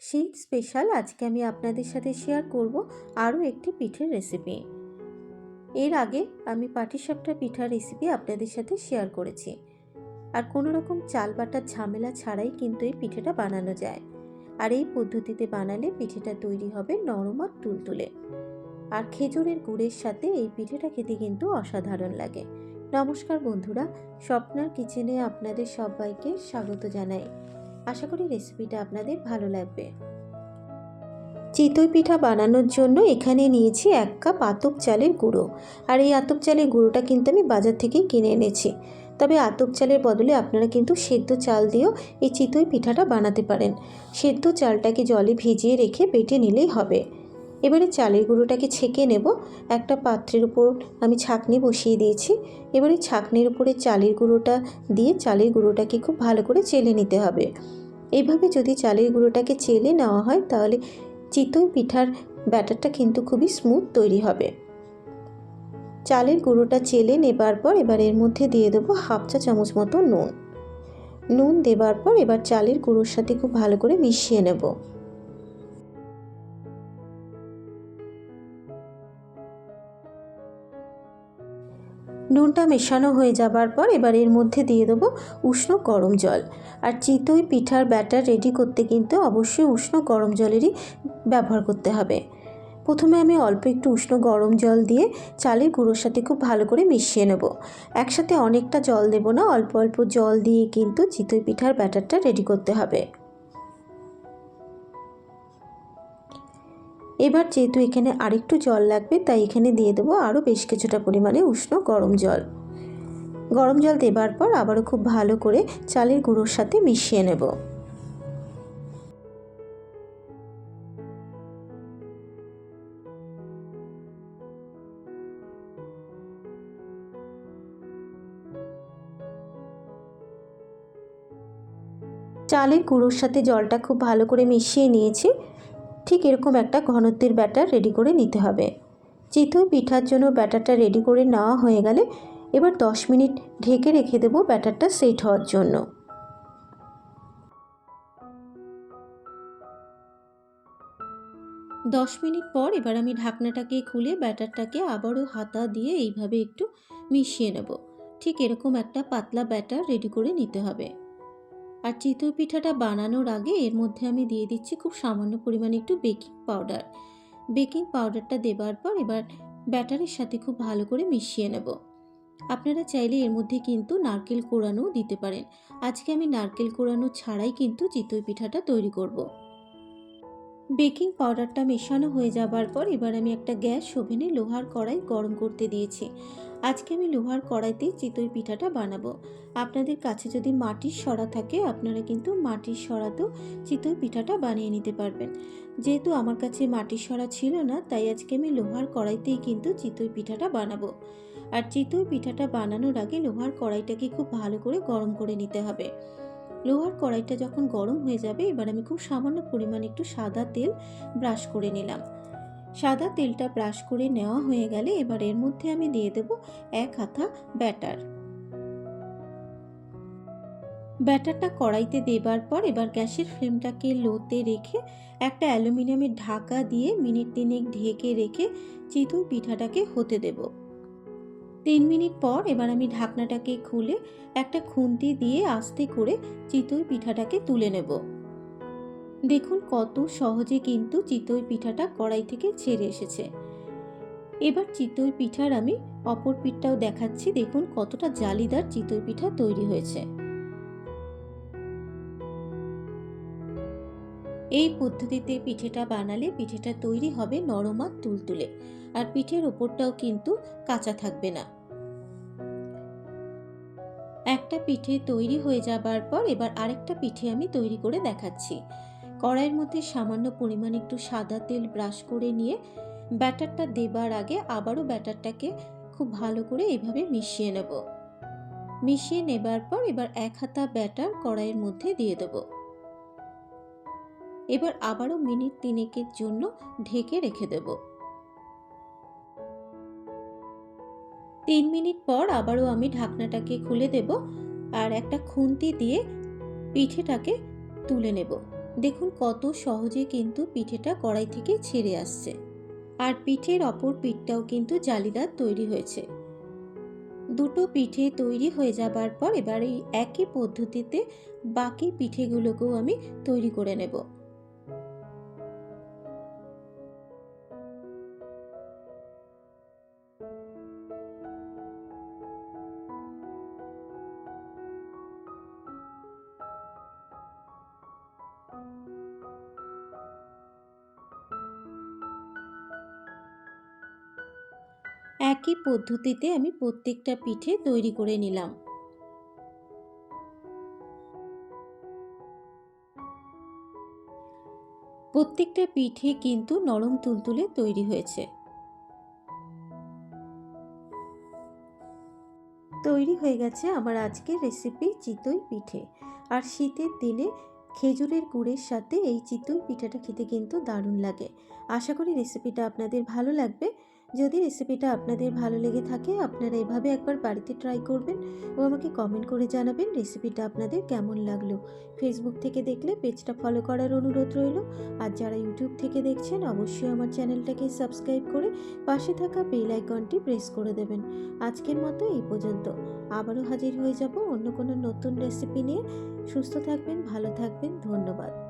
শীত স্পেশাল আজকে আমি আপনাদের সাথে শেয়ার করব আরও একটি পিঠের রেসিপি এর আগে আমি পাটিসাপটা পিঠার রেসিপি আপনাদের সাথে শেয়ার করেছি। আর কোনো রকম চাল বাটার ঝামেলা ছাড়াই কিন্তু এই পিঠেটা বানানো যায়। আর এই পদ্ধতিতে বানালে পিঠেটা তৈরি হবে নরম আর তুলতুলে। আর খেজুরের গুড়ের সাথে এই পিঠেটা খেতে কিন্তু অসাধারণ লাগে। নমস্কার বন্ধুরা, স্বপ্নার কিচেনে আপনাদের সবাইকে স্বাগত জানাই। আশা করি রেসিপিটা আপনাদের ভালো লাগবে। চিতই পিঠা বানানোর জন্য এখানে নিয়েছি এক কাপ আতপ চালের গুঁড়ো। আর এই আতপ চালের গুঁড়োটা কিন্তু আমি বাজার থেকেই কিনে এনেছি। তবে আতপ চালের বদলে আপনারা কিন্তু সেদ্ধ চাল দিয়েও এই চিতই পিঠাটা বানাতে পারেন। সেদ্ধ চালটাকে জলে ভিজিয়ে রেখে বেটে নিলেই হবে। এবারে চালের গুঁড়োটাকে ছেঁকে নেব। একটা পাত্রের উপর আমি ছাকনি বসিয়ে দিয়েছি। এবারে ছাকনির উপরে চালের গুঁড়োটা দিয়ে চালের গুঁড়োটাকে খুব ভালো করে চেলে নিতে হবে। এইভাবে যদি চালের গুঁড়োটাকে চেলে নেওয়া হয়, তাহলে চিতই পিঠার ব্যাটারটা কিন্তু খুবই স্মুথ তৈরি হবে। চালের গুঁড়োটা চেলে নেবার পর এবার এর মধ্যে দিয়ে দেবো হাফ চা চামচ মতো নুন। নুন দেবার পর এবার চালের গুঁড়োর সাথে খুব ভালো করে মিশিয়ে নেব। নুনটা মেশানো হয়ে যাবার পর এবার এর মধ্যে দিয়ে দেবো উষ্ণ গরম জল। আর চিতই পিঠার ব্যাটার রেডি করতে কিন্তু অবশ্যই উষ্ণ গরম জলেরই ব্যবহার করতে হবে। প্রথমে আমি অল্প একটু উষ্ণ গরম জল দিয়ে চালের গুঁড়োর সাথে খুব ভালো করে মিশিয়ে নেব। একসাথে অনেকটা জল দেব না, অল্প অল্প জল দিয়ে কিন্তু চিতই পিঠার ব্যাটারটা রেডি করতে হবে। এবার যেহেতু এখানে আরেকটু জল লাগবে, তাই এখানে দিয়ে দেবো আরও বেশ কিছুটা পরিমাণে উষ্ণ গরম জল। গরম জল দেবার পর আবারও খুব ভালো করে চালের গুঁড়োর সাথে মিশিয়ে নেব। চালের গুঁড়োর সাথে জলটা খুব ভালো করে মিশিয়ে নিয়েছি। ঠিক এরকম একটা ঘনত্বের ব্যাটার রেডি করে নিতে হবে। চিতই পিঠার জন্য ব্যাটারটা রেডি করে নেওয়া হয়ে গেলে এবার দশ মিনিট ঢেকে রেখে দেবো ব্যাটারটা সেট হওয়ার জন্য। দশ মিনিট পর এবার আমি ঢাকনাটাকে খুলে ব্যাটারটাকে আবারও হাতা দিয়ে এইভাবে একটু মিশিয়ে নেব। ঠিক এরকম একটা পাতলা ব্যাটার রেডি করে নিতে হবে। আর চিতই পিঠাটা বানানোর আগে এর মধ্যে আমি দিয়ে দিচ্ছি খুব সামান্য পরিমাণে একটু বেকিং পাউডার। বেকিং পাউডারটা দেবার পর এবার ব্যাটারের সাথে খুব ভালো করে মিশিয়ে নেব। আপনারা চাইলে এর মধ্যে কিন্তু নারকেল কোড়ানোও দিতে পারেন। আজকে আমি নারকেল কোড়ানো ছাড়াই কিন্তু চিতই পিঠাটা তৈরি করব। বেকিং পাউডারটা মেশানো হয়ে যাবার পর এবার আমি একটা গ্যাস ওভেনে লোহার কড়াই গরম করতে দিয়েছি। আজকে আমি লোহার কড়াইতেই চিতই পিঠাটা বানাবো। আপনাদের কাছে যদি মাটির সরা থাকে, আপনারা কিন্তু মাটির সরাতেও চিতই পিঠাটা বানিয়ে নিতে পারবেন। যেহেতু আমার কাছে মাটির সরা ছিল না, তাই আজকে আমি লোহার কড়াইতেই কিন্তু চিতই পিঠাটা বানাবো। আর চিতই পিঠাটা বানানোর আগে লোহার কড়াইটাকে খুব ভালো করে গরম করে নিতে হবে। লোহার কড়াইটা যখন গরম হয়ে যাবে, এবার আমি খুব সামান্য পরিমাণ একটু সাদা তেল ব্রাশ করে নিলাম। সাদা তেলটা ব্রাশ করে নেওয়া হয়ে গেলে এবার এর মধ্যে আমি দিয়ে দেব এক হাতা ব্যাটার। ব্যাটারটা কড়াইতে দেবার পর এবার গ্যাসের ফ্লেমটাকে লোতে রেখে একটা অ্যালুমিনিয়ামের ঢাকা দিয়ে মিনিট তিনেক ঢেকে রেখে চিতই পিঠাটাকে হতে দেব। তিন মিনিট পর এবার আমি ঢাকনাটাকে খুলে একটা খুন্তি দিয়ে আস্তে করে চিতই পিঠাটাকে তুলে নেব। দেখুন কত সহজে কিন্তু চিতই পিঠাটা কড়াই থেকে ছেড়ে এসেছে। এবার চিতই পিঠার আমি অপর পিঠটাও দেখাচ্ছি, দেখুন কতটা জালিদার চিতই পিঠা তৈরি হয়েছে। এই পদ্ধতিতে পিঠেটা বানালে পিঠেটা তৈরি হবে নরম তুলতুলে, আর পিঠের ওপরটাও কিন্তু কাঁচা থাকবে না। একটা পিঠে তৈরি হয়ে যাবার পর এবার আরেকটা পিঠে আমি তৈরি করে দেখাচ্ছি। কড়াইয়ের মধ্যে সামান্য পরিমাণ একটু সাদা তেল ব্রাশ করে নিয়ে ব্যাটারটা দেবার আগে আবারও ব্যাটারটাকে খুব ভালো করে এইভাবে মিশিয়ে নেব। মিশিয়ে নেবার পর এবার এক হাতা ব্যাটার কড়াইয়ের মধ্যে দিয়ে দেব। এবার আবারও মিনিট তিনেকের জন্য ঢেকে রেখে দেব। তিন মিনিট পর আবারও আমি ঢাকনাটাকে খুলে দেব আর একটা খুন্তি দিয়ে পিঠেটাকে তুলে নেব। দেখুন কত সহজে কিন্তু পিঠেটা কড়াই থেকে ছেড়ে আসছে। আর পিঠের অপর পিঠটাও কিন্তু জালিদার তৈরি হয়েছে। দুটো পিঠে তৈরি হয়ে যাবার পর এবার এই একই পদ্ধতিতে বাকি পিঠেগুলোকেও আমি তৈরি করে নেব। একই পদ্ধতিতে আমি প্রত্যেকটা পিঠে তৈরি করে নিলাম। প্রত্যেকটা পিঠে কিন্তু নরম তুলতুলে তৈরি হয়েছে। তৈরি হয়ে গেছে আমার আজকের রেসিপি চিতই পিঠে। আর শীতের দিনে খেজুরের গুড়ের সাথে এই চিতই পিঠাটা খেতে কিন্তু দারুণ লাগে। আশা করি রেসিপিটা আপনাদের ভালো লাগবে। যদি রেসিপিটা আপনাদের ভালো লেগে থাকে, আপনারা এভাবে একবার বাড়িতে ট্রাই করবেন ও আমাকে কমেন্ট করে জানাবেন রেসিপিটা আপনাদের কেমন লাগল। ফেসবুক থেকে দেখলে পেজটা ফলো করার অনুরোধ রইল। আর যারা ইউটিউব থেকে দেখছেন, অবশ্যই আমার চ্যানেলটাকে সাবস্ক্রাইব করে পাশে থাকা বেল আইকনটি প্রেস করে দেবেন। আজকের মতো এই পর্যন্ত। আবারও হাজির হয়ে যাব অন্য কোনো নতুন রেসিপি নিয়ে। সুস্থ থাকবেন, ভালো থাকবেন, ধন্যবাদ।